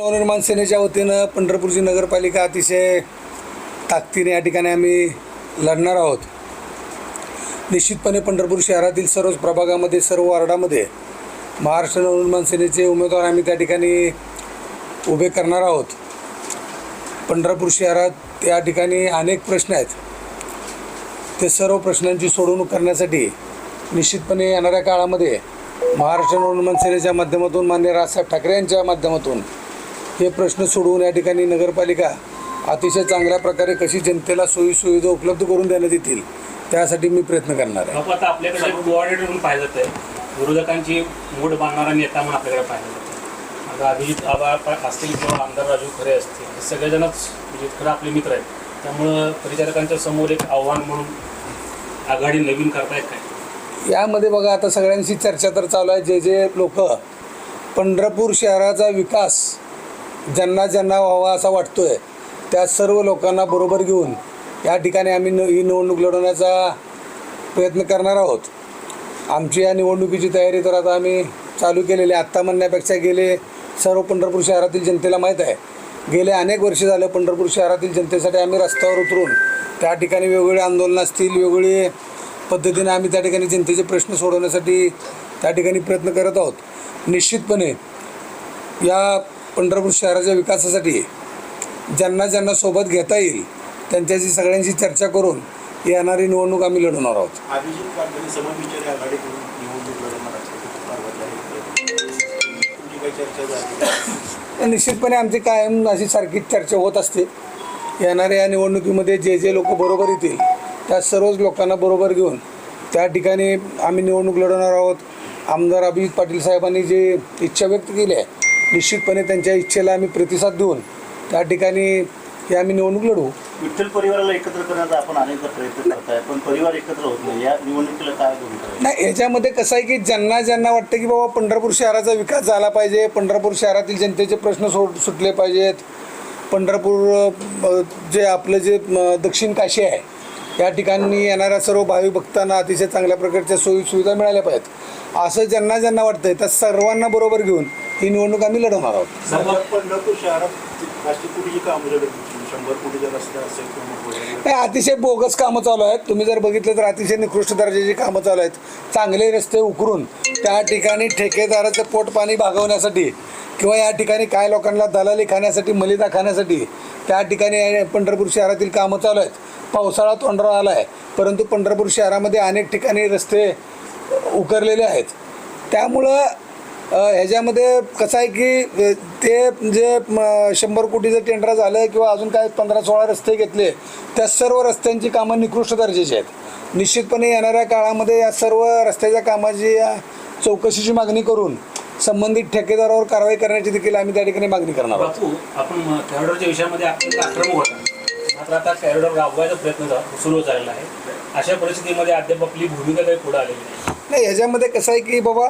नवनिर्माण सेनेच्या वतीनं पंढरपूरची नगरपालिका अतिशय ताकदीने या ठिकाणी आम्ही लढणार आहोत. निश्चितपणे पंढरपूर शहरातील सर्वच प्रभागामध्ये सर्व वार्डामध्ये महाराष्ट्र नवनिर्माण सेनेचे उमेदवार आम्ही त्या ठिकाणी उभे करणार आहोत. पंढरपूर शहरात या ठिकाणी अनेक प्रश्न आहेत. ते सर्व प्रश्नांची सोडवणूक करण्यासाठी निश्चितपणे येणाऱ्या काळामध्ये महाराष्ट्र नवनिर्माण सेनेच्या माध्यमातून मान्य राजसाहेब ठाकरे यांच्या माध्यमातून हे प्रश्न सोडवून या ठिकाणी नगरपालिका अतिशय चांगल्या प्रकारे कशी जनतेला सोयी सुविधा उपलब्ध करून देण्यात येतील त्यासाठी मी प्रयत्न करणार आहे. आता आपल्याकडे कोऑर्डिनेटर म्हणून पाहिलं जातं विरोधकांची मूड बांधणारा नेता म्हणून आपल्याकडे पाहिलं जातं आता अभिजित आबा असतील किंवा आमदार राजू खरे असतील हे सगळेजणच म्हणजे खरं आपले मित्र आहेत. त्यामुळं परिचारकांच्या समोर एक आव्हान म्हणून आघाडी नवीन करतायत काय? यामध्ये बघा आता सगळ्यांशी चर्चा तर चालू आहे. जे जे लोक पंढरपूर शहराचा विकास ज्यांना ज्यांना व्हावा असा वाटतोय त्या सर्व लोकांना बरोबर घेऊन या ठिकाणी आम्ही न ही निवडणूक लढवण्याचा प्रयत्न करणार आहोत. आमची या निवडणुकीची तयारी तर आता आम्ही चालू केलेली आत्ता म्हणण्यापेक्षा गेले सर्व पंढरपूर शहरातील जनतेला माहीत आहे. गेले अनेक वर्ष झालं पंढरपूर शहरातील जनतेसाठी आम्ही रस्त्यावर उतरून त्या ठिकाणी वेगवेगळे आंदोलनं असतील वेगवेगळे पद्धतीने आम्ही त्या ठिकाणी जनतेचे प्रश्न सोडवण्यासाठी त्या ठिकाणी प्रयत्न करत आहोत. निश्चितपणे या पंढरपूर शहराच्या विकासासाठी ज्यांना ज्यांना सोबत घेता येईल त्यांच्याशी सगळ्यांशी चर्चा करून येणारी निवडणूक आम्ही लढवणार आहोत. निश्चितपणे आमची कायम अशी सारखीच चर्चा होत असते. येणाऱ्या या निवडणुकीमध्ये जे जे लोक बरोबर येतील त्या सर्वच लोकांना बरोबर घेऊन त्या ठिकाणी आम्ही निवडणूक लढवणार आहोत. आमदार अभिजित पाटील साहेबांनी जे इच्छा व्यक्त केली आहे निश्चितपणे त्यांच्या इच्छेला आम्ही प्रतिसाद देऊन त्या ठिकाणी हे आम्ही निवडणूक लढवू विठ्ठल परिवाराला एकत्र करण्याचा आपण अनेकदा प्रयत्न करताय पण परिवार एकत्र होत नाही या निवडणुकीला काय? नाही याच्यामध्ये कसं आहे की ज्यांना ज्यांना वाटतं की बाबा पंढरपूर शहराचा विकास झाला पाहिजे पंढरपूर शहरातील जनतेचे प्रश्न सोड सुटले पाहिजेत पंढरपूर जे आपलं जे दक्षिण काशी आहे या ठिकाणी येणाऱ्या सर्व भाविक भक्तांना अतिशय चांगल्या प्रकारच्या सोयी सुविधा मिळाल्या पाहिजेत. असं ज्यांना ज्यांना वाटतंय त्या सर्वांना बरोबर घेऊन ही निवडणूक आम्ही लढवणार आहोत. शंभर कोटीचा रस्ता असेल किंवा नाही अतिशय बोगस कामं चालू आहेत. तुम्ही जर बघितलं तर अतिशय निकृष्ट दर्जाची कामं चालू आहेत. चांगले रस्ते उकरून त्या ठिकाणी ठेकेदाराचं पोट पाणी भागवण्यासाठी किंवा या ठिकाणी काय लोकांना दलाली खाण्यासाठी मलिदा खाण्यासाठी त्या ठिकाणी पंढरपूर शहरातील कामं चालू आहेत. पावसाळा तोंडरा आला आहे परंतु पंढरपूर शहरामध्ये अनेक ठिकाणी रस्ते उकरलेले आहेत. त्यामुळं ह्याच्यामध्ये कसं आहे की ते जे शंभर कोटीचं टेंडर झालं किंवा अजून काय पंधरा सोळा रस्ते घेतले त्या सर्व रस्त्यांची कामं निकृष्ट दर्जाची आहेत. निश्चितपणे येणाऱ्या काळामध्ये या सर्व रस्त्याच्या कामाची या चौकशीची मागणी करून संबंधित ठेकेदारावर कारवाई करण्याची देखील आम्ही त्या ठिकाणी मागणी करणार आहोत. आपण कॅरिडॉरच्या विषयामध्ये अत्यंत आक्रमक होता. मात्र आता कॅरिडॉर राबवायचा प्रयत्न सुरू झालेला आहे. अशा परिस्थितीमध्ये अद्याप आपली भूमिका काही पुढे आलेली नाही. ह्याच्यामध्ये कसं आहे की बाबा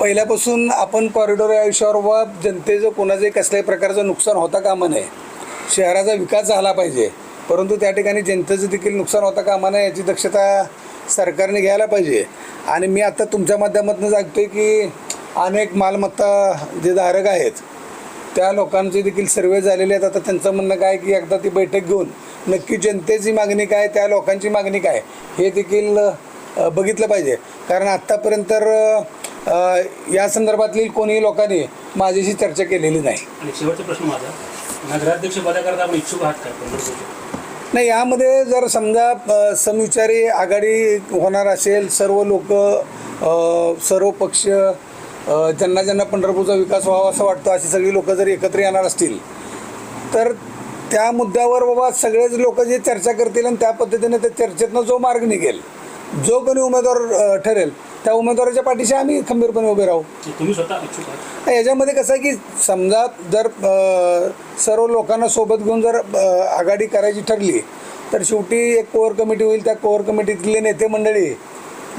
पहिल्यापासून आपण कॉरिडॉर या विषयावर व जनतेचं कोणाचंही कसल्याही प्रकारचं नुकसान होता कामा नये. शहराचा विकास झाला पाहिजे. परंतु त्या ठिकाणी जनतेचं देखील नुकसान होता कामा नये याची दक्षता सरकारने घ्यायला पाहिजे. आणि मी आत्ता तुमच्या माध्यमातून सांगतोय की अनेक मालमत्ता जे धारक आहेत त्या लोकांचे देखील सर्वे झालेले आहेत. आता त्यांचं म्हणणं काय की एकदा ती बैठक घेऊन नक्की जनतेची मागणी काय त्या लोकांची मागणी काय हे देखील बघितलं पाहिजे. कारण आत्तापर्यंत तर या संदर्भातील कोणीही लोकांनी माझ्याशी चर्चा केलेली नाही. आणि शेवटचा प्रश्न माझा नगराध्यक्ष पदाकरता आपण इच्छुक आहात पंढरपूरचे नाही यामध्ये जर समजा समविचारी आघाडी होणार असेल सर्व लोक सर्व पक्ष ज्यांना ज्यांना पंढरपूरचा विकास व्हावा असं वाटतं अशी सगळी लोक जर एकत्र येणार असतील तर त्या मुद्द्यावर बाबा सगळेच लोक जे चर्चा करतील आणि त्या पद्धतीने त्या चर्चेतनं जो मार्ग निघेल जो कोणी उमेदवार ठरेल त्या उमेदवाराच्या पाठीशी आम्ही खंबीरपणे उभे राहू. तुम्ही स्वतः इच्छुक आहात? याच्यामध्ये कसं आहे की समजा जर अ, सर्व लोकांना सोबत घेऊन जर अ, आघाडी करायची ठरली तर शेवटी एक कोअर कमिटी होईल त्या कोअर कमिटीतले नेते मंडळी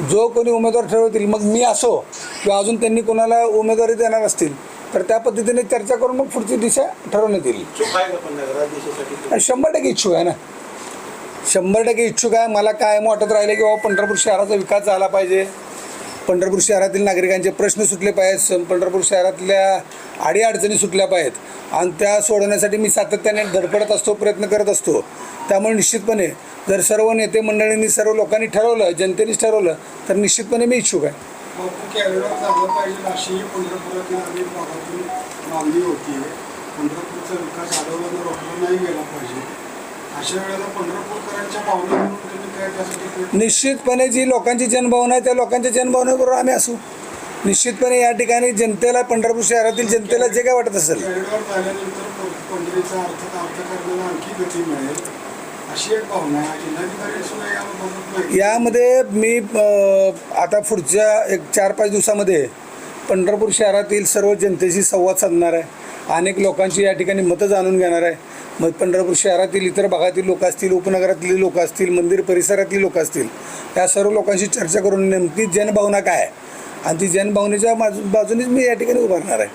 जो कोणी उमेदवार ठरवतील मग मी असो किंवा अजून त्यांनी कोणाला उमेदवारी देणार असतील तर त्या पद्धतीने चर्चा करून मग पुढची दिशा ठरवण्यात येईल. इच्छुक आहे का पण नगराध्यक्षासाठी आणि शंभर टक्के इच्छुक आहे ना. शंभर टक्के इच्छुक आहे मला कायम वाटत राहिले की बाबा पंढरपूर शहराचा विकास झाला पाहिजे. पंढरपूर शहरातील नागरिकांचे प्रश्न सुटले पाहिजेत पंढरपूर शहरातल्या अडीअडचणी सुटल्या पाहिजेत. आणि त्या सोडवण्यासाठी मी सातत्याने धडपडत असतो प्रयत्न करत असतो. त्यामुळे निश्चितपणे जर सर्व नेते मंडळींनी सर्व लोकांनी ठरवलं जनतेनेच ठरवलं तर निश्चितपणे मी इच्छुक आहे. पंढरपूरचा विकास रोखला नाही गेला पाहिजे. अशा वेळेला पंढरपूरकरांच्या भावना म्हणून तुम्ही काय त्यासाठी प्रयत्न- निश्चितपणे जी लोकांची जनभावना आहे त्या लोकांच्या जनभावनेबरोबर आम्ही असू. निश्चितपणे या ठिकाणी जनतेला पंढरपूर शहरातील जनतेला जे काय वाटत असेल. कॅरिडॉर झाल्यानंतर प- पंढरीचा अर्थ अर्थ करण्याला आणखी गती मिळेल अशी एक भावना आहे जिल्हाधिकारी सुद्धा याबाबत नाही यामध्ये मी अ, आता पुढच्या एक चार पाच दिवसामध्ये पंढरपूर शहरातील सर्व जनतेशी संवाद साधणार आहे. अनेक लोकांची या ठिकाणी मतं जाणून घेणार आहे. मग पंढरपूर शहरातील इतर भागातील लोक असतील उपनगरातली लोक असतील मंदिर परिसरातील लोक असतील या सर्व लोकांशी चर्चा करून नेमकी जनभावना काय आहे? आणि ती जनभावनेच्या बाजू बाजूनेच मी या ठिकाणी उभारणार आहे.